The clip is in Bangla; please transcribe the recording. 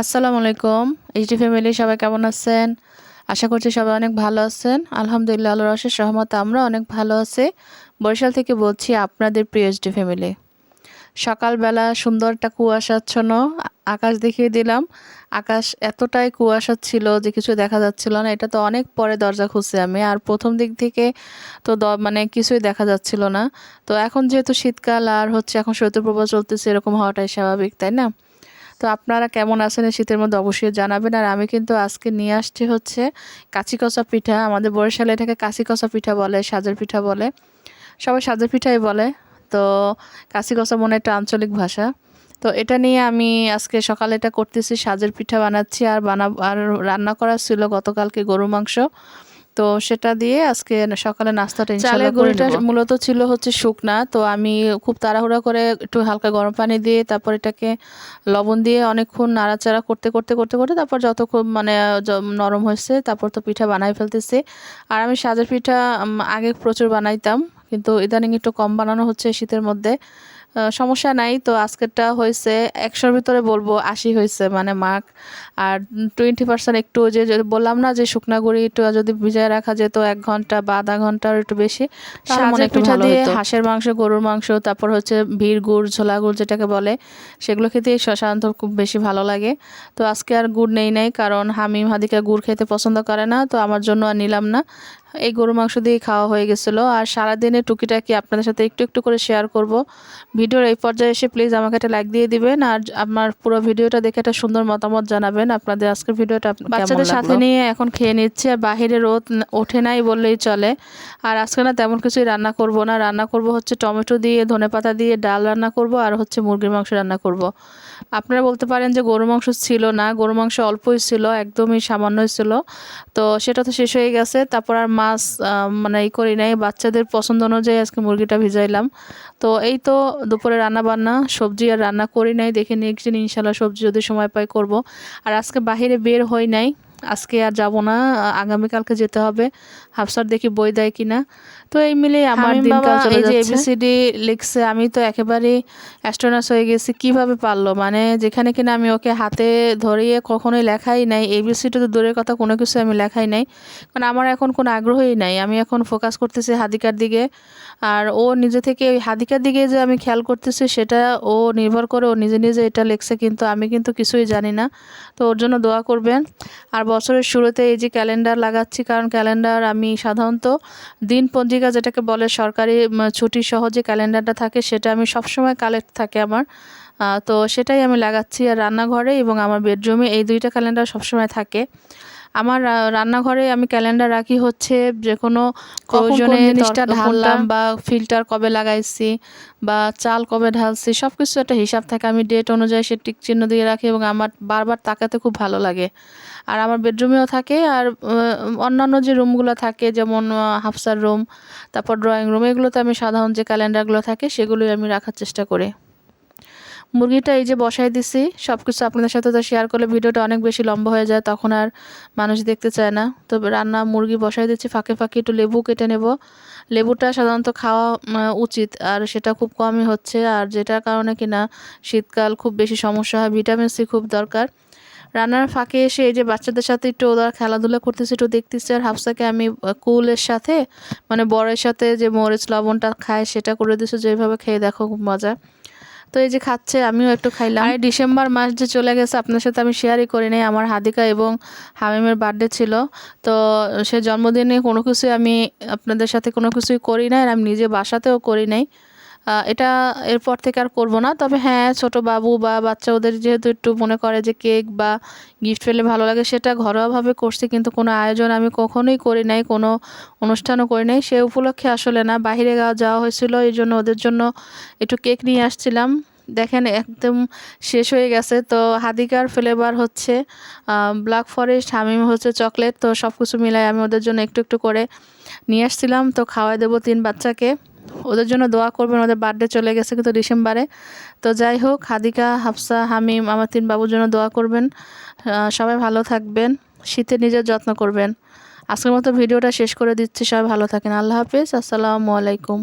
আসসালামু আলাইকুম। এইচডি ফ্যামিলি সবাই কেমন আছেন? আশা করছি সবাই অনেক ভালো আছেন। আলহামদুলিল্লাহ আল্লাহ অশেষ সহমত আমরা অনেক ভালো আছি। বরিশাল থেকে বলছি আপনাদের প্রিয় এইচডি ফ্যামিলি সকালবেলা সুন্দর একটা কুয়াশাচ্ছন্ন আকাশ দেখিয়ে দিলাম। আকাশ এতটাই কুয়াশা ছিল যে কিছু দেখা যাচ্ছিল না। এটা তো অনেক পরে দরজা খুলছি আমি। আর প্রথম দিক থেকে তো মানে কিছুই দেখা যাচ্ছিল না। তো এখন যেহেতু শীতকাল আর হচ্ছে এখন শৈত্যপ্রবাহ চলতেছে, এরকম হওয়াটাই স্বাভাবিক, তাই না? তো আপনারা কেমন আছেন এই শীতের মধ্যে অবশ্যই জানাবেন। আর আমি কিন্তু আজকে নিয়ে আসছি হচ্ছে কাঁচিকষা পিঠা। আমাদের বরিশালে এটাকে কাঁচিকষা পিঠা বলে, সাজের পিঠা বলে। সবাই সাজের পিঠাই বলে। তো কাঁচিকষা মনে একটা আঞ্চলিক ভাষা। তো এটা নিয়ে আমি আজকে সকালে এটা করতেছি, সাজের পিঠা বানাচ্ছি। আর বানাব, আর রান্না করা ছিল গতকালকে গরু মাংস। তো সেটা দিয়ে আজকে সকালে নাস্তাটা করে গুঁড়িটা মূলত ছিল হচ্ছে শুকনা তো আমি খুব তাড়াহুড়া করে একটু হালকা গরম পানি দিয়ে তারপর এটাকে লবণ দিয়ে অনেকক্ষণ নাড়াচাড়া করতে করতে করতে করতে তারপর যতক্ষণ মানে নরম হয়েছে তারপর তো পিঠা বানাই ফেলতেছি। আর আমি সাজের পিঠা আগে প্রচুর বানাইতাম কিন্তু ইদানিং একটু কম বানানো হচ্ছে শীতের মধ্যে। সমস্যা নাই। তো আজকেরটা হয়েছে একশোর ভিতরে বলব আশি হয়েছে মানে মার্ক আর টোয়েন্টি পার্সেন্ট একটু যে বললাম না যে শুকনা গুঁড়ি একটু যদি ভিজায় রাখা যেত এক ঘণ্টা বা আধা ঘণ্টার একটু বেশি পিঠা দিয়ে হাঁসের মাংস গরুর মাংস তারপর হচ্ছে ভিড় গুড় ঝোলা গুড় যেটাকে বলে সেগুলো খেতে সাধারণত খুব বেশি ভালো লাগে। তো আজকে আর গুড় নেই নাই কারণ হামিম হাদিকা গুড় খেতে পছন্দ করে না তো আমার জন্য আর নিলাম না। এই গরু মাংস দিয়ে খাওয়া হয়ে গেছিল। আর সারাদিনে টুকিটাকি আপনাদের সাথে একটু একটু করে শেয়ার করব। ভিডিওর এই পর্যায়ে এসে প্লিজ আমাকে একটা লাইক দিয়ে দিবেন। আর আমার পুরো ভিডিওটা দেখে একটা সুন্দর মতামত জানাবেন। আপনাদের আজকের ভিডিওটা বাচ্চাদের সাথে নিয়ে এখন খেয়ে নিচ্ছে। আর বাহিরে রোদ ওঠে নাই বললেই চলে। আর আজকে না তেমন কিছুই রান্না করব না। রান্না করব হচ্ছে টমেটো দিয়ে ধনেপাতা দিয়ে ডাল রান্না করব। আর হচ্ছে মুরগির মাংস রান্না করব। আপনারা বলতে পারেন যে গরু মাংস ছিল না। গরু মাংস অল্পই ছিল একদমই সামান্যই ছিল। তো সেটা তো শেষ হয়ে গেছে। তারপর আর মাছ মানে ই করি নাই। বাচ্চাদের পছন্দ অনুযায়ী আজকে মুরগিটা ভিজাইলাম। তো এই তো দুপুরে রান্না বান্না সবজি আর রান্না করি নাই। দেখে নেক্সট দিন ইনশাল্লাহ সবজি যদি সময় পাই করব। আর আজকে বাহিরে বের হই নাই। আজকে আর যাব না আ- আগামীকালকে যেতে হবে। হাফসার দেখি বই দেয় কিনা। তো এই মিলে আমার হামিম দিনকাল বাবা চলে যাচ্ছে। এবিসিডি লিখছে আমি তো একেবারে অ্যাস্ট্রোনাস হয়ে গেছি কীভাবে পারল? মানে যেখানে কিনা আমি ওকে হাতে ধরিয়ে কখনোই লেখাই নাই। এবিসিডি তো দূরের কথা কোনো কিছু আমি লেখাই নাই। কারণ আমার এখন কোনো আগ্রহই নাই। আমি এখন ফোকাস করতেছি হাদিকার দিকে। আর ও নিজে থেকে ওই হাদিকার দিকে যে আমি খেয়াল করতেছি সেটা ও নির্ভর করে ও নিজে নিজে এটা লিখছে কিন্তু আমি কিন্তু কিছুই জানি না। তো ওর জন্য দোয়া করবেন। আর বছরের শুরুতে এই যে ক্যালেন্ডার লাগাচ্ছি, কারণ ক্যালেন্ডার আমি সাধারণত দিন পঞ্জিকা যেটাকে বলে সরকারি ছুটি সহ যে ক্যালেন্ডারটা থাকে, সেটা আমি সবসময় কালেক্ট থাকে আমার। তো সেটাই আমি লাগাচ্ছি আর রান্নাঘরে এবং আমার বেডরুমে এই দুইটা ক্যালেন্ডার সবসময় থাকে। আমার রান্নাঘরে আমি ক্যালেন্ডার রাখি হচ্ছে যে কোনো প্রয়োজনে জিনিসটা ঢাললাম বা ফিল্টার কবে লাগাইছি বা চাল কবে ঢালছি সব কিছু একটা হিসাব থাকে। আমি ডেট অনুযায়ী সে টিক চিহ্ন দিয়ে রাখি এবং আমার বারবার তাকাতে খুব ভালো লাগে। আর আমার বেডরুমেও থাকে আর অন্যান্য যে রুমগুলো থাকে যেমন হাফসার রুম তারপর ড্রয়িং রুম এগুলোতে আমি সাধারণ যে ক্যালেন্ডারগুলো থাকে সেগুলোই আমি রাখার চেষ্টা করি। মুরগিটা এই যে বসাই দিছি সব কিছু আপনাদের সাথে তো শেয়ার করলে ভিডিওটা অনেক বেশি লম্বা হয়ে যায়, তখন আর মানুষ দেখতে চায় না। তো রান্না মুরগি বসাই দিচ্ছি, ফাঁকে ফাঁকে একটু লেবু কেটে নেব। লেবুটা সাধারণত খাওয়া উচিত, আর সেটা খুব কমই হচ্ছে, আর যেটার কারণে কিনা শীতকাল খুব বেশি সমস্যা হয়, ভিটামিন সি খুব দরকার। রান্নার ফাঁকে এসে এই যে বাচ্চাদের সাথে একটু ওরা খেলাধুলা করতেছে, একটু দেখতেছে, আর হাফসাকে আমি কুলের সাথে মানে বড়ের সাথে যে মরিচ, লবণটা খায়, সেটা করে দিচ্ছে যেভাবে খেয়ে দেখো, খুব মজা। তো এই যে খাচ্ছে, আমিও একটু খাইলাম। আর ডিসেম্বর মাস যে চলে গেছে, আপনার সাথে আমি শেয়ারই করি নাই আমার হাদিকা এবং হামিমের বার্থডে ছিল। তো সে জন্মদিনে কোনো কিছুই আমি আপনাদের সাথে কোনো কিছুই করি নাই, আর আমি নিজে বাসাতেও করি নাই। এটা এরপর থেকে আর করব না। তবে হ্যাঁ ছোট বাবু বা বাচ্চা ওদের যেহেতু একটু মনে করে যে কেক বা গিফট পেলে ভালো লাগে, সেটা ঘরোয়াভাবে করছি কিন্তু কোনো আয়োজন আমি কখনোই করি নাই, কোনো অনুষ্ঠানও করি নাই। সে উপলক্ষে আসলে না, বাইরে গা- যাওয়া হয়েছিল, এই জন্য ওদের জন্য একটু কেক নিয়ে আসছিলাম। দেখেন একদম শেষ হয়ে গেছে। তো হাদিকার ফ্লেভার হচ্ছে ব্ল্যাক ফরেস্ট হামিম হচ্ছে চকলেট তো সব কিছু মিলাই আমি ওদের জন্য একটু একটু করে নিয়ে আসছিলাম। তো খাওয়াই দেবো তিন বাচ্চাকে। ওদের জন্য দোয়া করবেন, ওদের বার্থডে চলে গেছে কিন্তু ডিসেম্বরে। তো যাই হোক, হাদিকা, হাফসা, হামিম, আমার তিন বাবুর জন্য দোয়া করবেন। সবাই ভালো থাকবেন শীতে নিজের যত্ন করবেন। আজকের মতো ভিডিওটা শেষ করে দিচ্ছি, সবাই ভালো থাকেন। আল্লাহ হাফিজ, আসসালামু আলাইকুম।